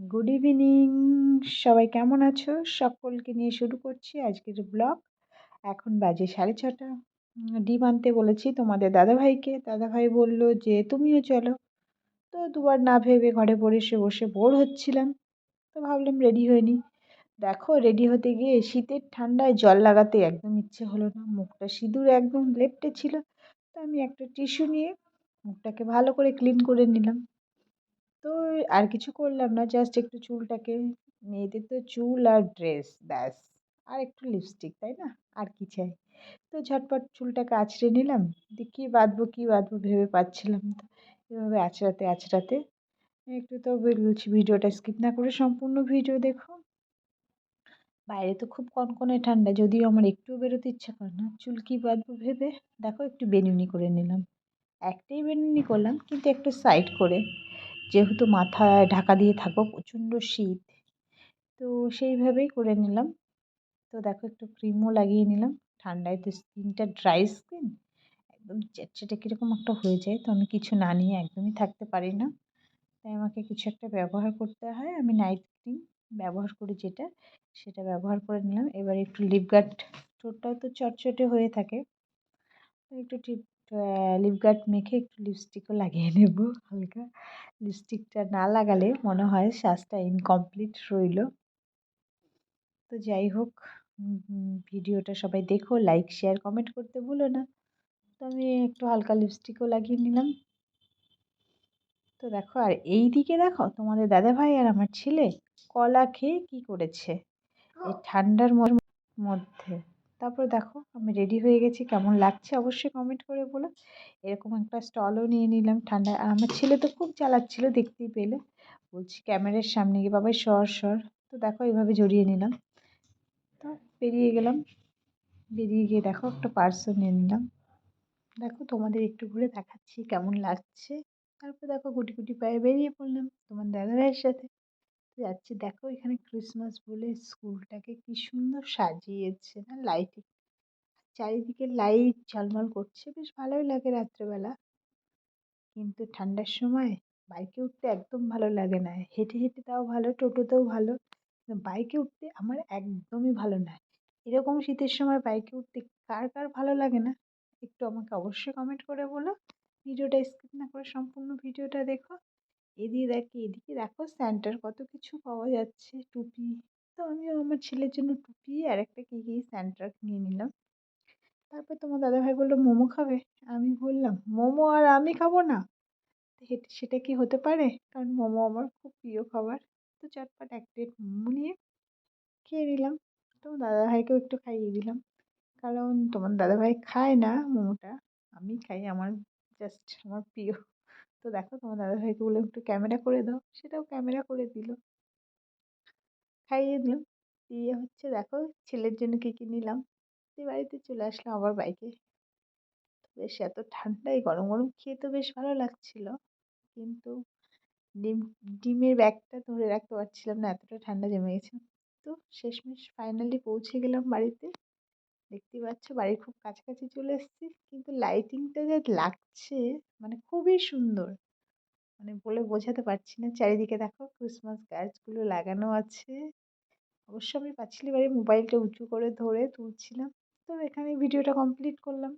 Good evening সবাই কেমন আছো? সকলকে নিয়ে শুরু করছি আজকের ব্লগ এখন বাজে সাড়ে ছটা। ডিম আনতে বলেছি তোমাদের দাদাভাইকে। দাদাভাই বলল যে, তুমিও চলো। তো দুবার না ভেবে ঘরে পড়ে সে বসে বোর হচ্ছিলাম। তো ভাবলাম রেডি হয়ে নিই দেখো রেডি হতে গিয়ে শীতের ঠান্ডায় জল লাগাতে একদম ইচ্ছে হলো না। মুখটা সিঁদুর একদম লেপটে ছিল। তো আমি একটা টিস্যু নিয়ে মুখটাকে ভালো করে ক্লিন করে নিলাম। তো আর কিছু করলাম না জাস্ট একটু চুলটাকে, মেয়েদের তো চুল আর ড্রেস ব্যাস। আর একটু লিপস্টিক তাই না? আর কি চাই? তো ঝটপট চুলটাকে আঁচড়ে নিলাম, দিয়ে কী বাঁধবো কী বাঁধবো ভেবে পাচ্ছিলাম তো এভাবে আঁচড়াতে আঁচড়াতে একটু তো বলছি ভিডিওটা স্কিপ না করে সম্পূর্ণ ভিডিও দেখো। বাইরে তো খুব কনকনে ঠান্ডা, যদিও আমার একটুও বেরোতে ইচ্ছা করে না। চুল কী বাঁধবো ভেবে? দেখো একটু বেনুনি করে নিলাম। একটাই বেনুনি করলাম, কিন্তু একটু সাইড করে। যেহেতু মাথায় ঢাকা দিয়ে থাকো প্রচণ্ড শীত। তো সেইভাবেই করে নিলাম। তো দেখো একটু ক্রিমও লাগিয়ে নিলাম। ঠান্ডায় তো স্কিনটা ড্রাই স্কিন একদম চ্যাটচ্যাটে কীরকম একটা হয়ে যায়। তো আমি কিছু না নিয়ে একদমই থাকতে পারি না। তাই আমাকে কিছু একটা ব্যবহার করতে হয়। আমি নাইট ক্রিম ব্যবহার করি যেটা, সেটা ব্যবহার করে নিলাম। এবার একটু লিপ গার্ড ঠোঁটটাও তো চটচটে হয়ে থাকে। একটু টিপ লিপ গার্ড মেখে একটু লিপস্টিকও লাগিয়ে নেব হালকা। লিপস্টিকটা না লাগালে মনে হয় শ্বাসটা ইনকমপ্লিট রইল। তো যাই হোক ভিডিওটা সবাই দেখো লাইক শেয়ার কমেন্ট করতে ভুলো না। তো আমি একটু হালকা লিপস্টিকও লাগিয়ে নিলাম। তো দেখো, আর এই দিকে দেখো, তোমাদের দাদাভাই আর আমার ছেলে কলা খেয়ে কী করেছে? এই ঠান্ডার মধ্যে। তারপর দেখো আমি রেডি হয়ে গেছি। কেমন লাগছে অবশ্যই কমেন্ট করে বলো। এরকম একটা স্টলও নিয়ে নিলাম। ঠান্ডা আর আমার ছেলে তো খুব চালাচ্ছিল দেখতেই পেলে। বলছি ক্যামেরার সামনে গিয়ে, বাবাই, সর সর। তো দেখো এইভাবে জড়িয়ে নিলাম। তো বেরিয়ে গেলাম। বেরিয়ে গিয়ে দেখো একটা পার্সও নিয়ে নিলাম। দেখো তোমাদের একটু ঘুরে দেখাচ্ছি কেমন লাগছে। তারপর দেখো গুটি গুটি পায়ে বেরিয়ে পড়লাম তোমার দাদাভাইয়ের সাথে। যাচ্ছি। দেখো এখানে ক্রিসমাস বলে স্কুলটাকে কি সুন্দর সাজিয়েছে, না? লাইটিং চারিদিকে লাইট ঝলমল করছে। বেশ ভালোই লাগে রাত্রেবেলা। কিন্তু ঠান্ডার সময় বাইকে উঠতে একদম ভালো লাগে না। হেঁটে হেঁটে তাও ভালো টোটোতেও ভালো। বাইকে উঠতে আমার একদমই ভালো না। এরকম শীতের সময় বাইকে উঠতে কার কার ভালো লাগে না? একটু আমাকে অবশ্যই কমেন্ট করে বলো। ভিডিওটা স্কিপ না করে সম্পূর্ণ ভিডিওটা দেখো। এদিকে দেখি এদিকে। দেখো স্যান্টার কত কিছু পাওয়া যাচ্ছে, টুপি। তো আমিও আমার ছেলের জন্য টুপি আর একটা কী কী স্যান্টার নিয়ে নিলাম। তারপর তোমার দাদাভাই বলল, মোমো খাবে? আমি বললাম, মোমো আর আমি খাব না? সেটা কি হতে পারে? কারণ মোমো আমার খুব প্রিয় খাবার। তো চটপট এক প্লেট মোমো নিয়ে খেয়ে নিলাম। তো দাদাভাইকেও একটু খাইয়ে দিলাম। কারণ তোমার দাদাভাই খায় না মোমোটা। আমি খাই, আমার জাস্ট আমার প্রিয়। তো দেখো তোমার দাদা দাদাভাইকে বললাম, একটু ক্যামেরা করে দাও। সেটাও ক্যামেরা করে দিল। খাইয়ে দিলাম দিয়ে হচ্ছে দেখো ছেলের জন্য কী কী নিলাম। দিয়ে বাড়িতে চলে আসলাম আবার বাইকে। বেশ এত ঠান্ডায় গরম গরম খেয়ে তো বেশ ভালো লাগছিল। কিন্তু ডিম, ডিমের ব্যাগটা ধরে রাখতে পারছিলাম না, এতটা ঠান্ডা জমে গেছে। তো শেষমেশ ফাইনালি পৌঁছে গেলাম বাড়িতে। দেখতেই পাচ্ছ বাড়ির খুব কাছাকাছি চলে এসেছি। কিন্তু লাইটিংটা যে লাগছে মানে খুবই সুন্দর। মানে বলে বোঝাতে পারছি না। চারিদিকে দেখো ক্রিসমাস গাছগুলো লাগানো আছে। অবশ্য আমি পাঁচিলি বাড়ির মোবাইলটা উঁচু করে ধরে তুলছিলাম। তো এখানে ভিডিওটা কমপ্লিট করলাম।